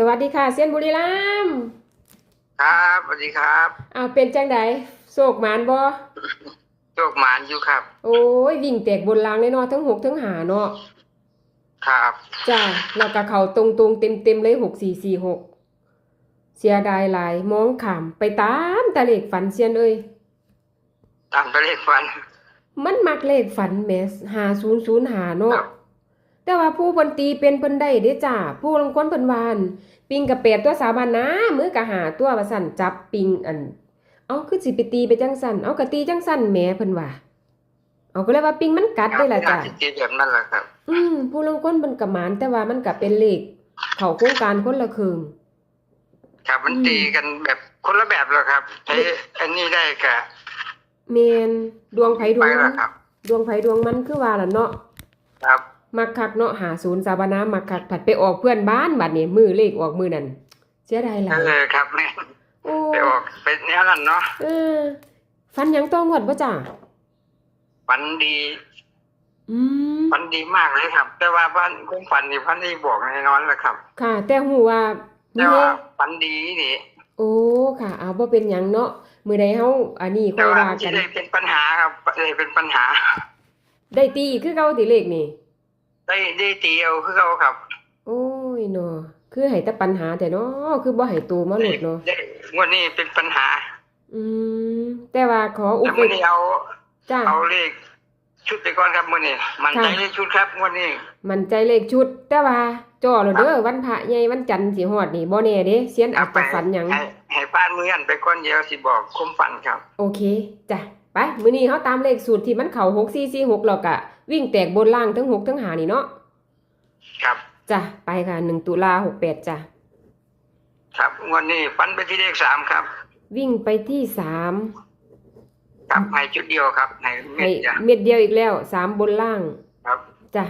สวัสดีค่ะเซียนบุรีรัมย์ครับสวัสดีครับอ้าวเป็นจังไดโศกหมานบ่โชคหมานอยู่ครับ โอ้ยวิ่งแตกบนรางเลยเนาะทั้งหกทั้งหาเนาะครับจ้าแล้วก็เข้าตรงๆเต็มๆเลยหกสี่สี่หกเสียดายหลายมองขามไปตามตะเลขฝันเซียนเอ้ยตามตัวเลขฟันมันมักเลขฝันแหมหาศูนย์ศูนย์หาเนาะครับ แต่ว่าผู้เพิ่นตีเป็นเพิ่นได้เด้จ้าผู้ลางคนเพิ่นวาอั่นปิงกับเป็ดตัวสาบานนะมือก็หาตัวว่าสั่นจับปิงอัน เอาคือสิไปตีไปจังสั่นเอาก็ตีจังสั่นแหมเพิ่นว่าเอาก็เลยว่าปิงมันกัดได้ล่ะจ้าน่สิตีแบบนั้นแหละครับ อืมผู้ลางคนเพิ่นก็หมานแต่ว่ามันก็เป็นเลขเข้าโครงการคนละครึ่งครับมันอืมตีกันแบบคนละแบบเลยครับใช้อันนี้ได้กะแมนดวงไผดวไปงมัแล้วนครับดวงไผดวงมันคือว่าล่ะเนาะครับ มักคักเนาะหาศูนย์สาบานามักคักผัดไปออกเพื่อนบ้านบัดนี้มือเลขออกมือนั่นเสียดายหลาเอยอครับแม่โอ้ไปออกเป็นแนวนั้นเนาะเออฟันหยังต้องหวดบ่จ้าฝันดี อืมฝันดีมากเลยครับ แต่ว่าพันคงฝันนี่พันที่บอกแน่นอนแหละครับ ค่ะ แต่หูว่าแต่นี่ว่าเด้ฝันดีนี่โอ้ค่ะ เอาบ่เป็นหยังเนาะมื้อใดเฮาอันนี้ค่แต่อยว่าว่ามันกัจะนได้เป็นปัญหาครับได้เป็นปัญหา ได้ตีอีกคือเก่าติเลขนี่ ได้ได้ตีเอาคือเขาครับ โอ้ยเนาะคือให้แต่ปัญหาแต่เนาะคือบ่ให้ตัวมาหลุดเนาะได้งวดนี้เป็นปัญหา อืมแต่ว่าขออุแต่ปมื่อนี้เอาจ้าเอาเลขชุดไปก่อนครับมื่อนี้มันค่ะใจเลขชุดครับงวันนี้มันใจเลขชุด แต่ว่าจ่อแล้วเด้อวันพระใหญ่วันจันทร์สิฮอดนี่บ่แน่เด้เซียนอาจจะฝันหยังให้ให้บ้านเมือนไปก่อนเดียวสิบอกคมฝันครับ โอเคจ้ะ ไปมื้อนี้เฮาตามเลขสูตรที่มันเข้า6446แล้วก็วิ่งแตกบนล่างทั้งหกทั้งหานี่เนาะครับจ้ะไปค่ะ1ตุลา68จ้ะครับงวันนี้ฝันไปที่เลขสามครับ วิ่งไปที่สามครับให้ชุดเดียวครับให้เม็ให้ดเดียวเม็ดเดียวอีกแล้วสามบนล่างครับจ้ะ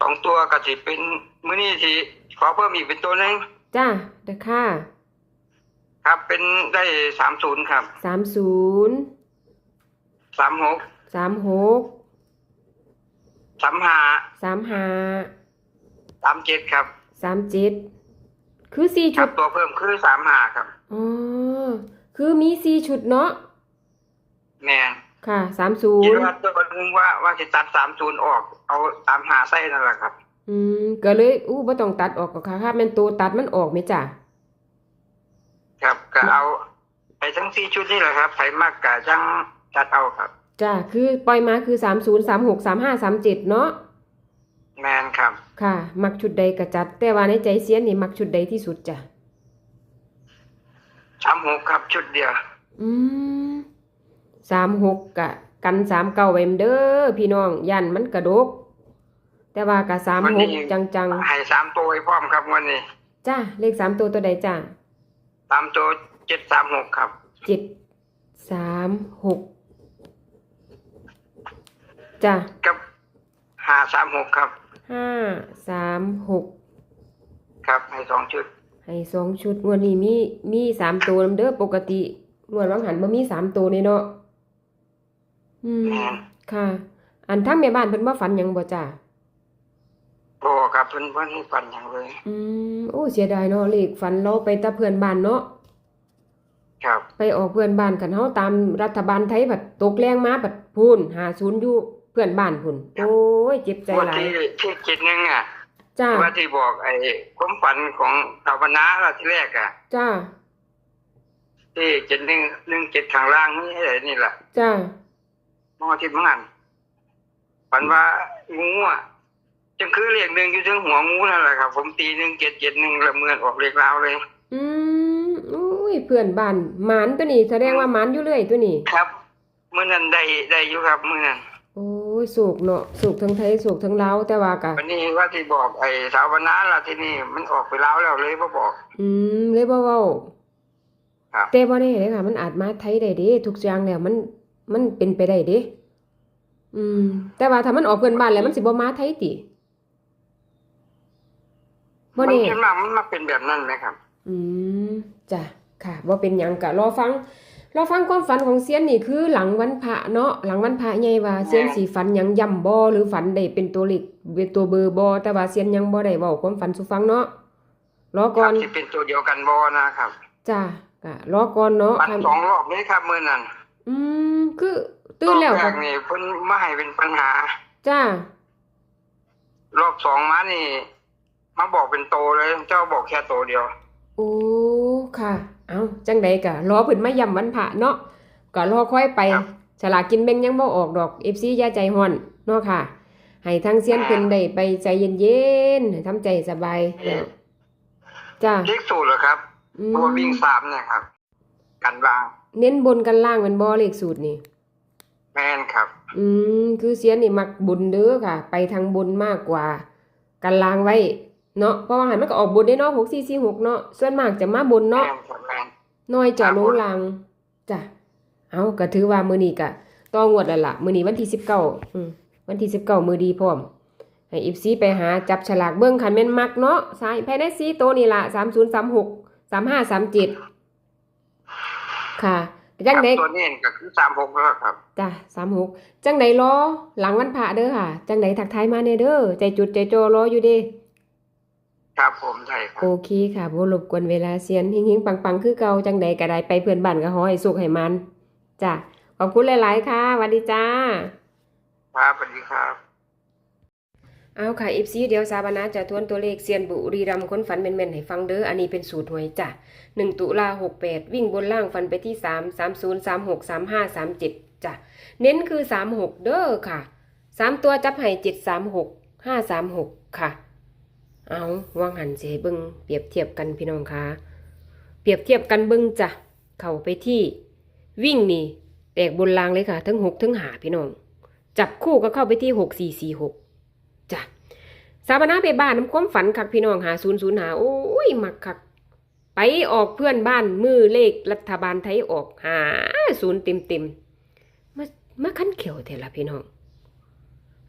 สองตัวก็สิเป็นมื้อนี้สิขอเพิ่มอีกเป็นตัวหนึงจ้ะเด้อค่ะ ครับเป็นได้สามศูนย์ครับสามศูนย์สามหกสามหกสามห้าสามห้าสามเจ็ดครับสามเจ็ดคือสี่ครัชุบดตัวเพิ่มคือสามห้าครับ อ๋อคือมีสี่ชุดเนาะแม่นค่ะสามศูคิดนย์ว่าตัวนึงว่าว่าจะตัดสามศูนย์ออก เอาสามห้าใส่นั่นแหละครับ อืมก็เลยอู้บ่ต้องตัดออกก็ค่ะค่ะแม่นตัวตัดมันออกไหมจ้ะครับ ก็เอาไปทั้งสี่ชุดนี่แหละครับไผมากกะจังจัดเอาครับจ้ะคือปล่อยมาคือสามศูนย์สามหกสามห้าสามเจ็ดเนาะแมนครับ ค่ะ มักชุดใดก็จัด แต่ว่าในใจเสียนนี่มักชุดใดที่สุดจ้ะสามหกครับชุดเดียว อืมสามหกกะ กันสามเก้าไว้เด้อพี่น้องยันมันกระดก แต่ว่ากะสามหกจังให้สามตัวไว้พร้อมครับวันนี้ๆจ้าเลขสามตัวตัวใดจ้าสามตัว เจ็ดสามหกครับ เจ็ดสามหกจ้ากับห้าสามหกครับ ห้าสามหกครับให้สองชุด ให้สองชุดงวดนี้มีมีสามตัวนำเด้อปกติงวดวังหันบ่มีสามตัวนี่เนาะอืมแม่นค่ะ อันทั้งแม่บ้านเพิ่นบ่ฝันหยังบ่จ้าโอ้ครับเพิ่นเพิ่นให้ปันอย่างเลย อืมโอ้เสียดายเนาะเลขฝันเราไปแตะเพื่อนบ้านเนาะ ครับไปออกเพื่อนบ้านกันเฮาตามรัฐบาลไทยบัดตกแรงมาบัดพูน50อยู่เพื่อนบ้านพุ่นโอ้ยเจ็บใจวันหลายที่ที่เจ็ดหนึงอะจ้าว่าที่บอกไอ้ความฝันของชาวบรรณาเราที่แรกอะ จ้าที่เจ็ดหนึ่งหนึ่งเจ็ดข้างล่างนี่อะไรนี่แหละจ้ามองอาทิตย์มั่งฝันว่างูอะจังคือเรียกหนึ่งอยู่ถึงหัวงูนั่นแหละครับ ผมตีหนึ่งเจ็ดเจ็ดหนึ่งละเมือนออกเรียกราวเลย อืมอุ้ ยเพื่อนบ้านหมานตัวนี้แสดงว่าหมานอยู่เรื่อยตัวนี้ครับเมื่อนั้นได้ได้อยู่ครับเมื่อนั้นโอ้ยสูกเนาะสูกทั้งไทยสูกทั้งลาวแต่ว่าก็วันนี้ว่าที่บอกไอ้สาวบรรณาล่ะที่นี่มันออกไปแล้วแล้วเลยมาบอก อืมเลยบ่เว้าครับแต่บ่แน่เด้ค่ะ มันอาจมาไทยได้เด้ทุกอย่างแล้วมันมันเป็นไปได้เด้อืม แต่ว่าถ้ามันออกเพื่อนบ้านแล้วมันสิบ่มาไทยติบ่มันแน่ขึ้นมามันมาเป็นแบบนั้นไหมครับ อืมจ้ะ ค่ะว่าเป็นหยังกะรอฟังเราฟังความฝันของเซียนนี่คือหลังวันพระเนาะหลังวันพระใหญ่ว่าเซียนสิฝันหยังย่ำบ่หรือฝันได้เป็นตัวเลขเป็นตัวเบอร์บ่แต่ว่าเซียนยังบ่ได้เว้าความฝันสู่ฟังเนาะรอคก่อรับนที่เป็นตัวเดียวกันบอนะครับจ้ะก็รอก่อนเนาะปันค่ะสองรอบเลยครับมื้อนั้นอืมคือตื่นแล้วรอบก็รกนี่เพิ่นมาให้เป็นปัญหา จ้ารอบสองมานี่ มาบอกเป็นโตเลย เจ้าบอกแค่โตเดียว โอ้ ค่ะ เอาจังใดก็รอเพิ่นมาย่ำวันพระเนาะก็รอค่อยไปครับฉลากกินแบ่งยังบ่ออกดอก FC อย่าใจฮ้อนเนาะค่ะ ให้ทางเซียนเพิ่นได้ไปใจเย็นๆให้ทำใจสบายแล้วจ้าเลขสูตรเหรอครับอืเพราะว่าวิ่งมสามเนี่ยครับ กันวาง เน้นบนกันล่างแมันบ่เลขสูตรนี่แม่นครับ อืม คือเซียนนี่มักบนเด้อค่ะ ไปทางบนมากกว่า กันล่างไว้ เนาะเพราะว่าหันมันก็ออกบนได้เนาะ6446เนาะส่วนมากจะมาบนแม่เนาะนครับแม่นน้อยจะครับลงล่างจ้ะเอาก็ถือว่ามื้อนี้ก็ต่องวดแล้วล่ะมื้อนี้วันที่19อืมวันที่19มื้อดีพร้อมให้ FC ไปหาจับฉลากเบิ่งคันแม่นมักเนาะสายภายใน4โตวนี่ล่ะ3036 3537ค่ะจังครับได๋ตัวนี้ก็คือสามหกแล้วครับจ้ะ36จังได๋รอหลังวันพระเด้อค่ะ จังได๋ทักทายมาแน่เด้อใจจุดใจจ่อรออยู่เด้ ครับผมใช่ครับ โอเคค่ะบ่รบกวนเวลาเซียนเฮงๆปังๆ คือเก่าจังใดก็ได้ไปเพื่อนบ้านก็ขอให้สุขให้มันจ้ะขอบคุณหลาย ๆ ค่ะสวัสดีจ้า ครับสวัสดีครับ เอาค่ะ FC เดี๋ยวสาบานาจะทวนตัวเลขเซียนบุรีรัมย์คนฝันแม่นๆให้ฟังเด้ออันนี้เป็นสูตรหวยจ้ะ1ตุลา68 วิ่งบนล่างฟันไปที่ 3 30 36 35 37จ้ะเน้นคือ 36 เด้อค่ะ 3 ตัวจับให้736 536 ค่ะ เอาว่างหันเสเบิงเปรียบเทียบกันพี่น้องคะเปรียบเทียบกันเบิงจ้ะเข้าไปที่ วิ่งนี่แตกบนรางเลยค่ะ ทั้งหกทั้งหาพี่น้อง จับคู่ก็เข้าไปที่หกสี่สี่หกจ้ะสาบานาไปบ้านน้ำความฝันคักพี่น้องหาศูนย์ศูนย์หาโอ้ยมักคักไปออกเพื่อนบ้านมือเลขรัฐบาลไทยออกหาศูนย์เต็มเต็มมามาขั้นเขียวเถอะละพี่น้อง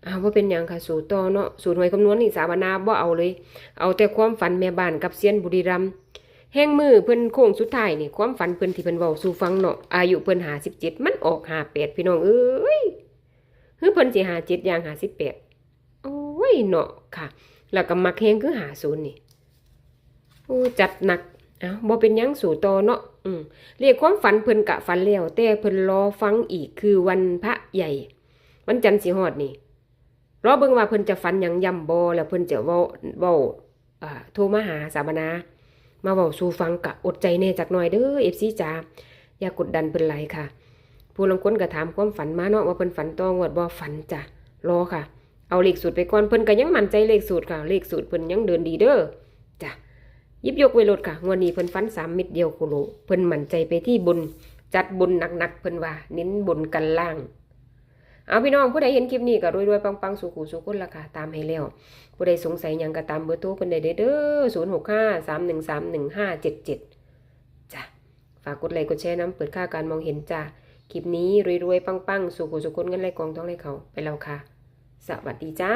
อ้าวว่าเป็นหยังค่ะสูตรต่อเนาะสูตรหวยคำนวณนี่สาบานาบ่เอาเลย เอาแต่ความฝันแม่บ้านกับเซียนบุรีรัมย์แห้งมือเพิ่นโค้งสุดท้ายนี่ความฝันเพิ่นที่เพิ่นเว้าสู่ฟังเนาะอายุเพิ่นหาสิบเจ็ดมันออกหาแปดพี่น้องเอ้ยเฮ้ยเพิ่นสิหาเจ็ดอย่างหาสิบแปดโอ้ยเนาะค่ะ แล้วก็มักแห้งคือหาศูนย์นี่โอ้จัดหนักเอ้าบ่เป็นยังสู่ต่อเนาะอืมเรียกความฝันเพิ่นกะฝันแล้วแต่เพิ่นรอฟังอีกคือวันพระใหญ่ วันจันทร์สิฮอดนี่ รอเบิ่งว่าเพิ่นจะฝันหยังย่ำบ่แล้วเพิ่นจะเว้าเว้าอ่าโทรมาหาสามนา มาเว้าสู่ฟังกะอดใจแน่จักหน่อยเด้อ FC จ๋าอย่ากดดันเพิ่นหลายค่ะ ผู้ลางคนก็ถามความฝันมาเนาะว่าเพิ่นฝันต้องวดบ่ฝันจ้ะรอค่ะ เอาเลขสูตรไปก่อนเพิ่นก็ยังมั่นใจเลขสูตรค่ะ เลขสูตรเพิ่นยังเดินดีเด้อจ้ะยิบยกไว้ลดค่ะงวดนี้เพิ่นฝันสามเม็ดเดียวโคโลเพิ่นมั่นใจไปที่บนจัดบนหนักๆเพิ่นว่าเน้นบนกันล่าง เอาพี่น้องผู้ใดเห็นคลิปนี้ก็รวยๆปังๆสุขุสุขุนละค่ะตามให้แล้วผู้ใดสงสัยยังก็ตามเบอร์โทรเพิ่นได้เด้อ0 6 5 3 1 3 1 5 7 7จ้ะฝากกดไลค์กดแชร์น้ำเปิดค่าการมองเห็นจ้ะคลิปนี้รวยๆปังๆสุขุสุขุนเงินไหลกองท้องไหลเขาไปแล้วค่ะ สวัสดีจ้า